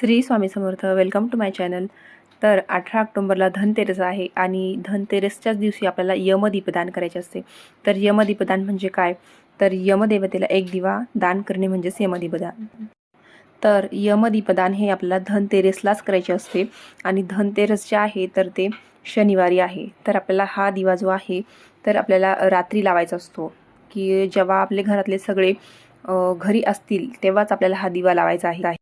Shri Swami Samarth welcome to my channel तर अठरा ऑक्टोंबरला धनतेरस आहे आणि धनतेरसच्याच दिवशी आपल्याला यमदीपदान करायचे असते. तर यमदीपदान म्हणजे काय? तर यमदेवतेला एक दिवा दान करणे म्हणजेच यमदीपदान. तर यमदीपदान हे आपल्याला धनतेरसलाच करायचे असते आणि धनतेरस जे आहे तर ते शनिवारी आहे. तर आपल्याला हा दिवा जो आहे तर आपल्याला रात्री लावायचा असतो. की जेव्हा आपले घरातले सगळे घरी असतील तेव्हाच आपल्याला हा दिवा लावायचा आहे.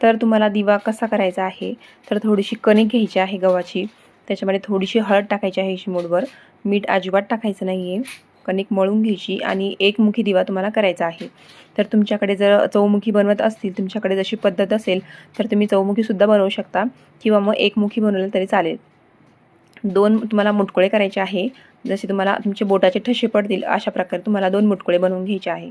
तर तुम्हाला दिवा कसा करायचा आहे? तर थोडीशी कणिक घ्यायची आहे गव्हाची. त्याच्यामध्ये थोडीशी हळद टाकायची आहे शिमूडवर मीठ अजिबात टाकायचं नाही आहे कणिक मळून घ्यायची आणि एकमुखी दिवा तुम्हाला करायचा आहे. तर तुमच्याकडे जर चौमुखी बनवत असतील तुमच्याकडे जशी पद्धत असेल तर तुम्ही चौमुखीसुद्धा बनवू शकता किंवा मग एकमुखी बनवलं तरी चालेल. दोन तुम्हाला मुटकुळे करायचे आहे. जसे तुम्हाला तुमचे बोटाचे ठसे पडतील अशा प्रकारे तुम्हाला दोन मुटकुळे बनवून घ्यायचे आहे.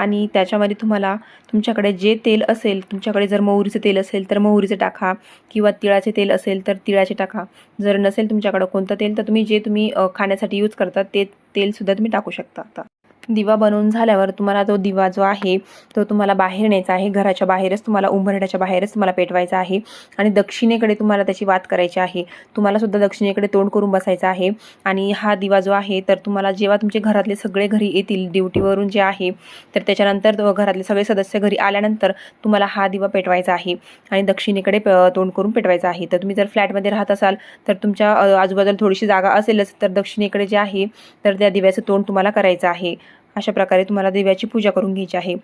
आणि त्याच्यामध्ये तुम्हाला तुमच्याकडे जे तेल असेल तुमच्याकडे जर मोहरीचं तेल असेल तर मोहरीचं टाका किंवा तिळाचे तेल असेल तर तिळाचे टाका. जर नसेल तुमच्याकडं कोणतं तेल तर तुम्ही जे तुम्ही खाण्यासाठी यूज करता ते तेलसुद्धा तुम्ही टाकू शकता आता. दिवा बनवून झाल्यावर तुम्हाला तो दिवा जो आहे तो तुम्हाला बाहेर न्यायचा आहे. घराच्या बाहेरच तुम्हाला उंबरठ्याच्या बाहेरच तुम्हाला पेटवायचा आहे. आणि दक्षिणेकडे तुम्हाला त्याची वात करायची आहे. तुम्हाला सुद्धा दक्षिणेकडे तोंड करून बसायचं आहे. आणि हा दिवा जो आहे तर तुम्हाला जेव्हा तुमचे घरातले सगळे घरी येतील ड्युटीवरून जे आहे तर त्याच्यानंतर घरातले सगळे सदस्य घरी आल्यानंतर तुम्हाला हा दिवा पेटवायचा आहे. आणि दक्षिणेकडे प- तोंड करून पेटवायचा आहे. तर तुम्ही जर फ्लॅटमध्ये राहत असाल तर तुमच्या आजूबाजूला थोडीशी जागा असेलच तर दक्षिणेकडे जे आहे तर त्या दिव्याचं तोंड तुम्हाला करायचं आहे. अशा प्रकारे तुम्हाला दिव्याची पूजा करून घ्यायची आहे.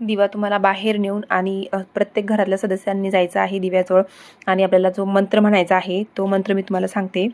दिवा तुम्हाला बाहेर नेऊन आणि प्रत्येक घरातल्या सदस्यांनी जायचं आहे दिव्याजवळ आणि आपल्याला जो मंत्र म्हणायचा आहे तो मंत्र मी तुम्हाला सांगते.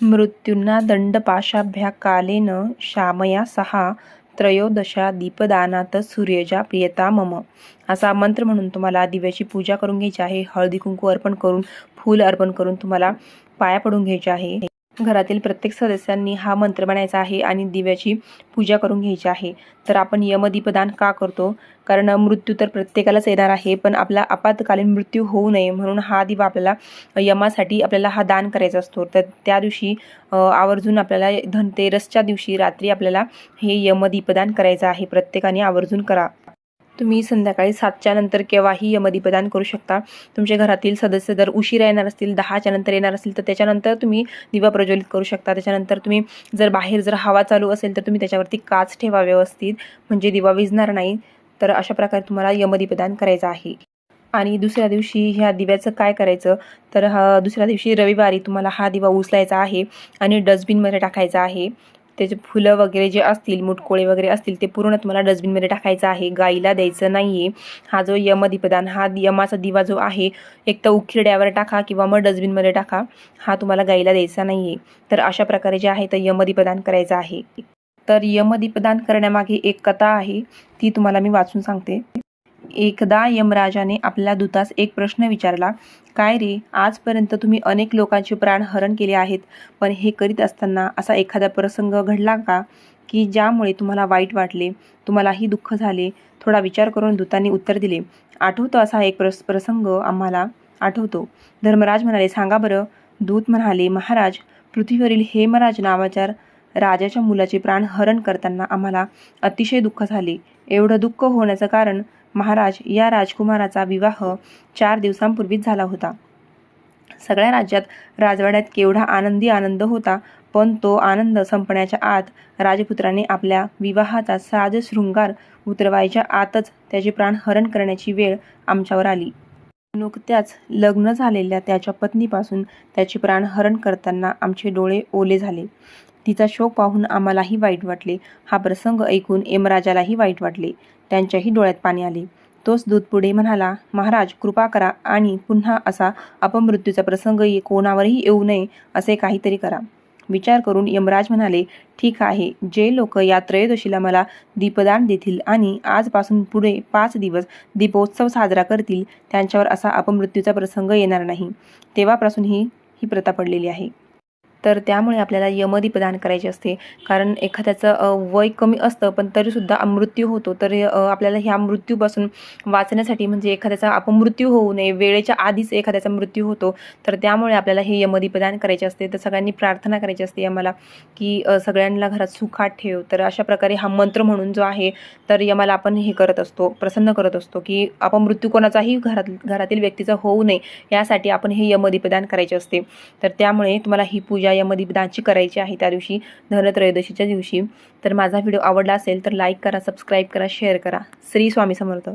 मृत्यूंना दंडपाशाभ्या कालेन श्यामया सहा त्रयोदशा दीपदानात सूर्यजा प्रियता मम. असा मंत्र म्हणून तुम्हाला दिव्याची पूजा करून घ्यायची आहे. हळदी कुंकू अर्पण करून फूल अर्पण करून तुम्हाला पाया पडून घ्यायचे आहे. घरातील प्रत्येक सदस्यांनी हा मंत्र म्हणायचा आहे आणि दिव्याची पूजा करून घ्यायची आहे. तर आपण यमदीपदान का करतो? कारण मृत्यू तर प्रत्येकालाच येणार आहे पण आपला आपत्कालीन मृत्यू होऊ नये म्हणून हा दिवा आपल्याला यमासाठी आपल्याला हा दान करायचा असतो. तर त्या दिवशी आवर्जून आपल्याला धनतेरसच्या दिवशी रात्री आपल्याला हे यमदीपदान करायचं आहे. प्रत्येकाने आवर्जून करा. तुम्ही संध्याकाळी सातच्या नंतर केव्हाही यमदीपदान करू शकता. तुमच्या घरातील सदस्य जर उशिरा येणार असतील दहाच्या नंतर येणार असतील तर त्याच्यानंतर तुम्ही दिवा प्रज्वलित करू शकता. त्याच्यानंतर तुम्ही जर बाहेर जर हवा चालू असेल तर तुम्ही त्याच्यावरती काच ठेवा व्यवस्थित. म्हणजे दिवा विझणार नाही. तर अशा प्रकारे तुम्हाला यमदीपदान करायचं आहे. आणि दुसऱ्या दिवशी ह्या दिव्याचं काय करायचं? तर हा दुसऱ्या दिवशी रविवारी तुम्हाला हा दिवा उचलायचा आहे आणि डस्टबिनमध्ये टाकायचा आहे. त्याचे फुलं वगैरे जे असतील मुटकोळे वगैरे असतील ते पूर्ण तुम्हाला डस्टबिनमध्ये टाकायचं आहे. गाईला द्यायचं नाही आहे हा जो यमदीपदान हा यमाचा दिवा जो आहे एक तर उखिरड्यावर टाका किंवा मग डस्टबिनमध्ये टाका. हा तुम्हाला गाईला द्यायचा नाही आहे तर अशा प्रकारे जे आहे तर यमदीपदान करायचं आहे. तर यमदीपदान करण्यामागे एक कथा आहे ती तुम्हाला मी वाचून सांगते. एकदा यमराजाने आपल्या दूतास एक प्रश्न विचारला काय रे आजपर्यंत तुम्ही अनेक लोकांचे प्राण हरण केले आहेत पण हे करीत असताना असा एखादा प्रसंग घडला का की ज्यामुळे तुम्हाला वाईट वाटले तुम्हालाही दुःख झाले? थोडा विचार करून दूतांनी उत्तर दिले आठवतो असा एक प्रस प्रसंग आम्हाला आठवतो. धर्मराज म्हणाले सांगा बरं. दूत म्हणाले महाराज पृथ्वीवरील हेमराज नावाच्या राजाच्या मुलाचे प्राण हरण करताना आम्हाला अतिशय दुःख झाले. एवढं दुःख होण्याचं कारण महाराज या राजकुमाराचा विवाह चार दिवसांपूर्वीच झाला होता. सगळ्या राज्यात राजवाड्यात केवढा आनंदी आनंद होता पण तो आनंद संपण्याच्या आत राजपुत्राने आपल्या विवाहाचा साज शृंगार उतरवायच्या आतच त्याचे प्राण हरण करण्याची वेळ आमच्यावर आली. नुकत्याच लग्न झालेल्या त्याच्या पत्नीपासून त्याचे प्राण हरण करताना आमचे डोळे ओले झाले. तिचा शोक पाहून आम्हालाही वाईट वाटले. हा प्रसंग ऐकून यमराजालाही वाईट वाटले. त्यांच्याही डोळ्यात पाणी आले. तोच दूत पुढे म्हणाला महाराज कृपा करा आणि पुन्हा असा अपमृत्यूचा प्रसंग कोणावरही येऊ नये असे काहीतरी करा. विचार करून यमराज म्हणाले ठीक आहे जे लोक या त्रयोदशीला मला दीपदान देतील आणि आजपासून पुढे पाच दिवस दीपोत्सव साजरा करतील त्यांच्यावर असा अपमृत्यूचा प्रसंग येणार नाही. तेव्हापासून ही ही प्रथा पडलेली आहे. तर त्यामुळे आपल्याला यमदीपदान करायचे असते. कारण एखाद्याचं वय कमी असतं पण तरीसुद्धा मृत्यू होतो. तर आपल्याला ह्या मृत्यूपासून वाचण्यासाठी म्हणजे एखाद्याचा अपमृत्यू होऊ नये वेळेच्या आधीच एखाद्याचा मृत्यू होतो तर त्यामुळे आपल्याला हे यमदीपदान करायचे असते. तर सगळ्यांनी प्रार्थना करायची असते यमाला की सगळ्यांना घरात सुखात ठेव. तर अशा प्रकारे हा मंत्र म्हणून जो आहे तर यमाला आपण हे करत असतो प्रसन्न करत असतो की आपण मृत्यू कोणाचाही घरात घरातील व्यक्तीचा होऊ नये यासाठी आपण हे यमदीपदान करायचे असते. तर त्यामुळे तुम्हाला ही पूजा यमदीपदानची करायची आहे त्या दिवशी धनत्रयोदशीच्या दिवशी. तर माझा व्हिडिओ आवडला असेल तर लाईक करा सबस्क्राईब करा शेअर करा. श्री स्वामी समर्थ.